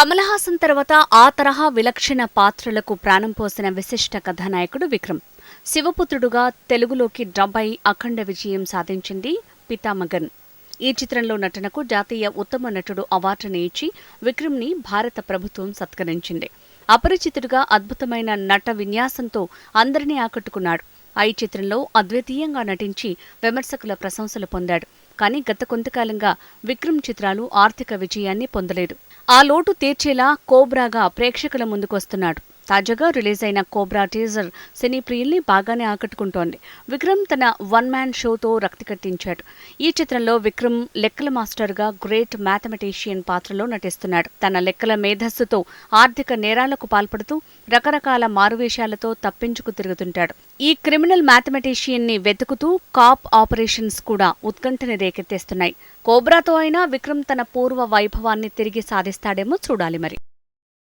కమల్ హాసన్ తర్వాత ఆ తరహా విలక్షణ పాత్రలకు ప్రాణం పోసిన విశిష్ట కథానాయకుడు విక్రమ్. శివపుత్రుడుగా తెలుగులోకి డబ్బై అఖండ విజయం సాధించింది పితామగన్ ఈ చిత్రంలో నటనకు జాతీయ ఉత్తమ నటుడు అవార్డుని ఇచ్చి విక్రమ్ని భారత ప్రభుత్వం సత్కరించింది. అపరిచితుడిగా అద్భుతమైన నట విన్యాసంతో అందరినీ ఆకట్టుకున్నాడు. ఈ చిత్రంలో అద్వితీయంగా నటించి విమర్శకుల ప్రశంసలు పొందాడు. కానీ గత కొంతకాలంగా విక్రమ్ చిత్రాలు ఆర్థిక విజయాన్ని పొందలేదు. ఆ లోటు తీర్చేలా కోబ్రాగా ప్రేక్షకుల ముందుకొస్తున్నాడు. తాజాగా రిలీజ్ అయిన కోబ్రా టీజర్ సినీ ప్రియుల్ని బాగానే ఆకట్టుకుంటోంది. విక్రమ్ తన వన్ మ్యాన్ షోతో రక్తి కట్టించాడు. ఈ చిత్రంలో విక్రమ్ లెక్కల మాస్టర్గా గ్రేట్ మ్యాథమెటీషియన్ పాత్రలో నటిస్తున్నాడు. తన లెక్కల మేధస్సుతో ఆర్థిక నేరాలకు పాల్పడుతూ రకరకాల మారువేషాలతో తప్పించుకు తిరుగుతుంటాడు. ఈ క్రిమినల్ మ్యాథమెటీషియన్ని వెతుకుతూ కాప్ ఆపరేషన్స్ కూడా ఉత్కంఠని రేకెత్తేస్తున్నాయి. కోబ్రాతో అయినా విక్రమ్ తన పూర్వ వైభవాన్ని తిరిగి సాధిస్తాడేమో చూడాలి మరి.